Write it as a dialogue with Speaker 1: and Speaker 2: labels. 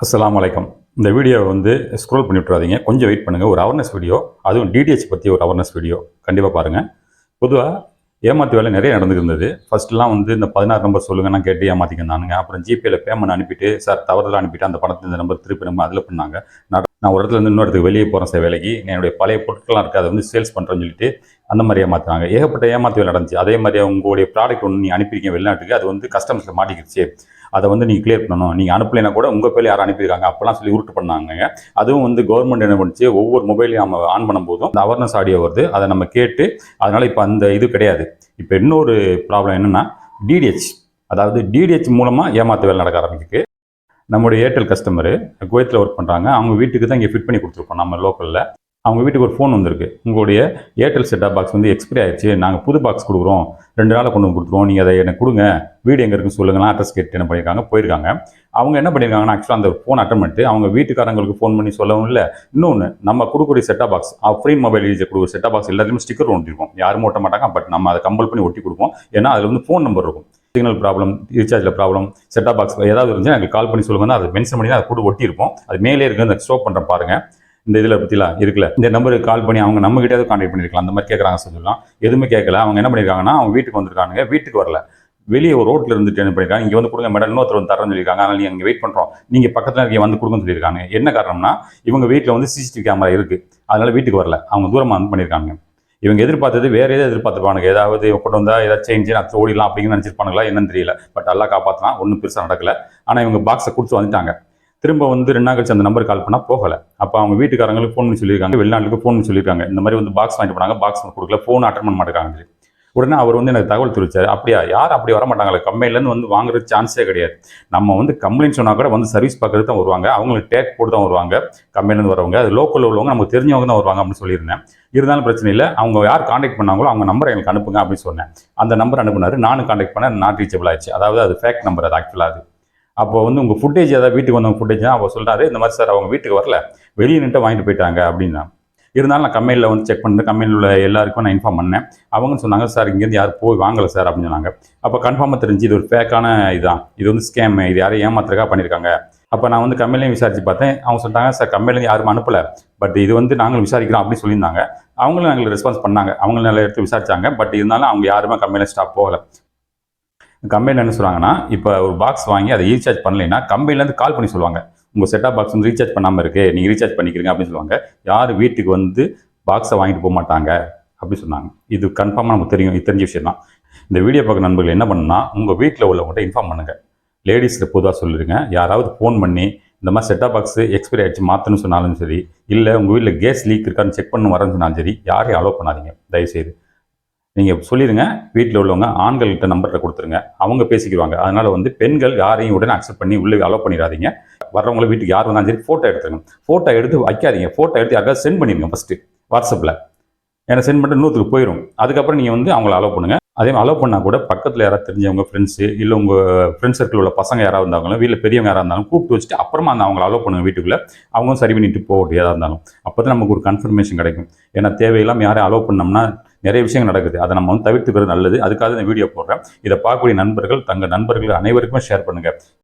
Speaker 1: அஸ்லாம் வலைக்கம் இந்த வீடியோவை வந்து ஸ்க்ரோல் பண்ணி விட்றாதீங்க கொஞ்சம் வெயிட் பண்ணுங்கள் ஒரு அவேர்னஸ் வீடியோ அதுவும் டிடிஹெச் பற்றி ஒரு அவேர்னஸ் வீடியோ கண்டிப்பாக பாருங்கள் பொதுவாக ஏமாத்து வேலை நிறைய நடந்துருந்தது ஃபர்ஸ்ட்லாம் வந்து இந்த பதினாறு நம்பர் சொல்லுங்கன்னா கேட்டு ஏமாத்திக்கினானுங்க அப்புறம் ஜிபேயில் பேமெண்ட் அனுப்பிட்டு சார் தவறுதலாக அனுப்பிட்டு அந்த பணத்தை இந்த நம்பர் திருப்பி நம்ம அதில் பண்ணாங்க. நான் ஒரு இடத்துல இருந்து இன்னொரு இடத்துக்கு வெளியே போகிறேன் சார் வேலைக்கு. என்னுடைய பழைய பொருட்கள்லாம் இருக்குது அதை வந்து சேல்ஸ் பண்ணுறேன்னு சொல்லிட்டு அந்த மாதிரி ஏமாத்துறாங்க. ஏகப்பட்ட ஏமாத்து வேலை நடந்துச்சு. அதே மாதிரி உங்களுடைய ப்ராடக்ட் ஒன்று நீ அனுப்பியிருக்கீங்க வெளிநாட்டுக்கு அது வந்து கஸ்டமர்ஸில் மாட்டிக்கிடுச்சு அதை வந்து நீங்கள் கிளியர் பண்ணணும். நீங்கள் அனுப்பலைன்னா கூட உங்கள் பேர் யாரும் அனுப்பியிருக்காங்க அப்போலாம் சொல்லி உருட்டு பண்ணாங்க. அதுவும் வந்து கவர்மெண்ட் என்ன பண்ணுச்சு ஒவ்வொரு மொபைலையும் நம்ம ஆன் பண்ணும்போதும் அந்த அவர்னஸ் ஆடியோ வருது. அதை நம்ம கேட்டு அதனால் இப்போ அந்த இது கிடையாது. இப்போ இன்னொரு ப்ராப்ளம் என்னென்னா டிடிஹெச் அதாவது டிடிஹெச் மூலமாக ஏமாத்து வேலை நடக்க ஆரம்பிக்குது நம்முடைய ஏர்டெல் கஸ்டமரு குவைத்தில் ஒர்க் பண்ணுறாங்க அவங்க வீட்டுக்கு தான் இங்கே ஃபிட் பண்ணி கொடுத்துருக்கோம் நம்ம லோக்கலில் அவங்க வீட்டுக்கு ஒரு ஃபோன் வந்திருக்கு. உங்களுடைய ஏர்டெல் செட்டாப் பாக்ஸ் வந்து எக்ஸ்பிரி ஆயிடுச்சு. நாங்கள் புது பாக்ஸ் கொடுக்குறோம். ரெண்டு நாளில் கொண்டு வந்து கொடுத்துருவோம். நீங்கள் அதை எனக்கு கொடுங்க. வீடு எங்கே இருக்குன்னு சொல்லுங்கலாம் அட்ரஸ் கேட்டு என்ன பண்ணியிருக்காங்க? போயிருக்காங்க. அவங்க என்ன பண்ணியிருக்காங்கன்னா ஆக்சுவலாக அந்த ஃபோன் அட்டன் பண்ணிட்டு அவங்க வீட்டுக்காரங்களுக்கு ஃபோன் பண்ணி சொல்லவும் இல்லை. இன்னொன்று நம்ம கொடுக்குற set top box free mobile use கொடுக்குற செட்டாப் பாக்ஸ் எல்லாத்தையுமே ஸ்டிக்கர் ஒட்டிருக்கோம். யாரும் ஓட்ட மாட்டாங்க. பட் நம்ம அதை கம்பல் பண்ணி ஒட்டி கொடுப்போம். ஏன்னா அதில் வந்து ஃபோன் நம்பர் இருக்கும். சிக்னல் ப்ராப்ளம் ரீசார்ஜில் ப்ராப்ளம் செட்டாப் பாக்ஸ் ஏதாவது இருந்துச்சு எனக்கு கால் பண்ணி சொல்லுங்க அதை மென்ஷன் பண்ணி தான் அதை கூட ஒட்டியிருப்போம். அது மேலே இருக்கு அந்த ஸ்டோப் பண்ணுற பாருங்க. இந்த இதில் பற்றிலாம் இருக்குல்ல. இந்த நம்பருக்கு கால் பண்ணி அவங்க நம்ம கிட்டே கான்டாக்ட் பண்ணிருக்கலாம். அந்த மாதிரி கேட்குறாங்க சொல்லலாம் எதுவுமே கேட்கல அவங்க என்ன பண்ணியிருக்காங்கன்னா அவங்க வீட்டுக்கு வந்திருக்காங்க வீட்டுக்கு வரல. வெளியே ஒரு ரோட்டில் இருந்துட்டு என்ன பண்ணியிருக்காங்க இங்கே வந்து கொடுங்க மேடம் இன்னொருத்தர் வந்து தரேன்னு சொல்லியிருக்காங்க. அதனால் நீங்கள் வெயிட் பண்ணுறோம் நீங்கள் பக்கத்தில் இருக்க வந்து கொடுங்கன்னு சொல்லியிருக்காங்க. என்ன காரணம்னா இவங்க வீட்டில் வந்து சிசிடிவி கேமரா இருக்குது அதனால் வீட்டுக்கு வரல. அவங்க தூரமாக வந்து பண்ணியிருக்காங்க இவங்க எதிர்பார்த்தது வேற ஏதாவது எதிர்பார்த்துப்பானுங்க? ஏதாவது கொண்டு வந்தால் ஏதாவது சேஞ்ச் நான் ஓடிடலாம் அப்படின்னு நினச்சிருப்பானுங்களா? என்னன்னு தெரியல. பட் எல்லாம் காப்பாற்றலாம் ஒன்றும் பெருசாக நடக்கல. ஆனால் இவங்க பாக்ஸை கொடுத்து வந்துட்டாங்க. திரும்ப வந்து ரெண்டு நாள் கழிச்சு அந்த நம்பர் கால் பண்ணால் போகலை. அப்போ அவங்க வீட்டுக்காரங்களுக்கு ஃபோன் பண்ணி சொல்லியிருக்காங்க. வெளிநாட்டுக்கு ஃபோன் பண்ணி சொல்லியிருக்காங்க. இந்த மாதிரி வந்து பாக்ஸ் வாங்கிட்டு போனாங்க. பாக்ஸ் கொடுக்கல. ஃபோன் அட்டன் பண்ண மாட்டேங்காங்க உடனே அவர் வந்து எனக்கு தகவல் தெரிவிச்சார். அப்படியா யார் அப்படி வர மாட்டாங்களே கம்பெனிலேருந்து வந்து வாங்குறது சான்ஸே கிடையாது. நம்ம வந்து கம்ப்ளைண்ட் சொன்னால் கூட வந்து சர்வீஸ் பார்க்கறது தான் வருவாங்க. அவங்களுக்கு டேக் போட்டு தான் வருவாங்க. கம்பெனிலேருந்து வரவங்க அது லோக்கலில் உள்ளவங்க நமக்கு தெரிஞ்சவங்க தான் வருவாங்க அப்படின்னு சொல்லியிருந்தேன். இருந்தாலும் பிரச்சனை இல்லை. அவங்க யார் காண்டாக்ட் பண்ணாங்களோ அவங்க நம்பரை எனக்கு அனுப்புங்க அப்படின்னு சொன்னேன். அந்த நம்பர் அனுப்புனாரு. நானும் காண்டாக்ட் பண்ணேன். நான் ரீச்சபிள் ஆச்சு அதாவது அது ஃபேக் நம்பர் அது ஆக்சுவலாக அது. அப்போ வந்து உங்கள் ஃபுட்டேஜ் ஏதாவது வீட்டுக்கு வந்தவங்க ஃபுட்டேஜ் தான் அவர் சொல்கிறாரு இந்த மாதிரி சார் அவங்க வீட்டுக்கு வரல. வெளியே நின்று வாங்கிட்டு போயிட்டாங்க அப்படின்னா. இருந்தாலும் நான் கம்பெனியில் வந்து செக் பண்ணிட்டு கம்பெனியில் உள்ள எல்லாருக்கும் நான் இன்ஃபார்ம் பண்ணேன். அவங்க சொன்னாங்க சார் இங்கேருந்து யாரும் போய் வாங்கலை சார் அப்படின்னு சொன்னாங்க. அப்போ கன்ஃபார்மாக தெரிஞ்சு இது ஒரு ஃபேக்கான இதுதான் இது? வந்து ஸ்கேம் இது யாரையும் ஏமாத்துறக்கா பண்ணியிருக்காங்க. அப்போ நான் வந்து கம்பெனிலையும் விசாரிச்சு பார்த்தேன். அவங்க சொல்லிட்டாங்க சார் கம்பெனிலேருந்து யாரும் அனுப்பலை. பட் இது வந்து நாங்களும் விசாரிக்கிறோம் அப்படின்னு சொல்லியிருந்தாங்க. அவங்களும் நாங்கள் ரெஸ்பான்ஸ் பண்ணாங்க. அவங்களும் நல்லா எடுத்து விசாரித்தாங்க பட் இருந்தாலும் அவங்க யாருமே கம்பெனியில் ஸ்டாப் போகலை. கம்பெனியில் என்ன சொல்கிறாங்கன்னா இப்போ ஒரு பாக்ஸ் வாங்கி அதை ரீசார்ஜ் பண்ணலைன்னா கம்பெனிலேருந்து கால் பண்ணி சொல்லுவாங்க. உங்கள் செட்டாப் பாக்ஸ் வந்து ரீசார்ஜ் பண்ணாமல் இருக்கு. நீங்கள் ரீசார்ஜ் பண்ணிக்கிறீங்க அப்படின்னு சொல்லுவாங்க. யார் வீட்டுக்கு வந்து பாக்ஸை வாங்கிட்டு போக மாட்டாங்க அப்படின்னு சொன்னாங்க. இது கன்ஃபார்மாக நமக்கு தெரியும். இது தெரிஞ்ச விஷயம் தான். இந்த வீடியோ பார்க்க நண்பர்கள் என்ன பண்ணுன்னா உங்கள் வீட்டில் உள்ளவங்கள்ட்ட இன்ஃபார்ம் பண்ணுங்கள் லேடிஸில் பொதுவாக சொல்லிடுங்க யாராவது ஃபோன் பண்ணி இந்த மாதிரி செட்டாக பாக்ஸ் எக்ஸ்பைரி ஆகிடுச்சு மாற்றணும்னு சொன்னாலும் சரி இல்லை உங்கள் வீட்டில் கேஸ் லீக் இருக்கான்னு செக் பண்ண வரேன்னு சொன்னாலும் சரி யாரையும் அலோவ் பண்ணாதீங்க. தயவுசெய்து. நீங்கள் சொல்லிடுங்க வீட்டில் உள்ளவங்க ஆண்கள்கிட்ட நம்பர்கிட்ட கொடுத்துருங்க. அவங்க பேசிக்கிடுவாங்க. அதனால் வந்து பெண்கள் யாரையும் உடனே அக்செப்ட் பண்ணி உள்ளே அலோவ் பண்ணிடாதீங்க. வர்றவங்களை வீட்டுக்கு யார் வந்தாலும் சரி ஃபோட்டோ எடுத்துருங்க ஃபோட்டோ எடுத்து வைக்காதீங்க. ஃபோட்டோ எடுத்து யாருக்காவது சென்ட் பண்ணிடுங்க ஃபஸ்ட்டு வாட்ஸ்அப்பில் ஏன்னா சென்ட் பண்ணிட்டு நூற்றுக்கு போயிடும் அதுக்கப்புறம் நீங்கள் வந்து அவங்கள அலோவ் பண்ணுங்கள் அதே மாதிரி அலோவ் பண்ணால் கூட பக்கத்தில் யாராவது தெரிஞ்சவங்க ஃப்ரெண்ட்ஸு இல்லை உங்கள் ஃப்ரெண்ட்ஸ் சர்க்கிள் உள்ள பசங்க யாராவது இருந்தாங்களும் வீட்டில் பெரியவங்க யாராக இருந்தாலும் கூப்பிட்டு வச்சுட்டு அப்புறமா அந்த அவங்கள அலோவ் பண்ணுங்கள் வீட்டுக்குள்ளே. அவங்களும் சரி பண்ணிட்டு போகட்டும் ஏதாக இருந்தாலும். அப்போ தான் நமக்கு ஒரு கன்ஃபர்மேஷன் கிடைக்கும். ஏன்னா தேவையில்லாமல் யாரையும் அலோவ் பண்ணோம்னா நிறைய விஷயங்கள் நடக்குது. அதை நம்ம வந்து தவிர்த்துக்கிறது நல்லது. அதுக்காக இந்த வீடியோ போடுறேன். இதை பார்க்கக்கூடிய நண்பர்கள் தங்கள் நண்பர்கள் அனைவருக்குமே ஷேர் பண்ணுங்கள்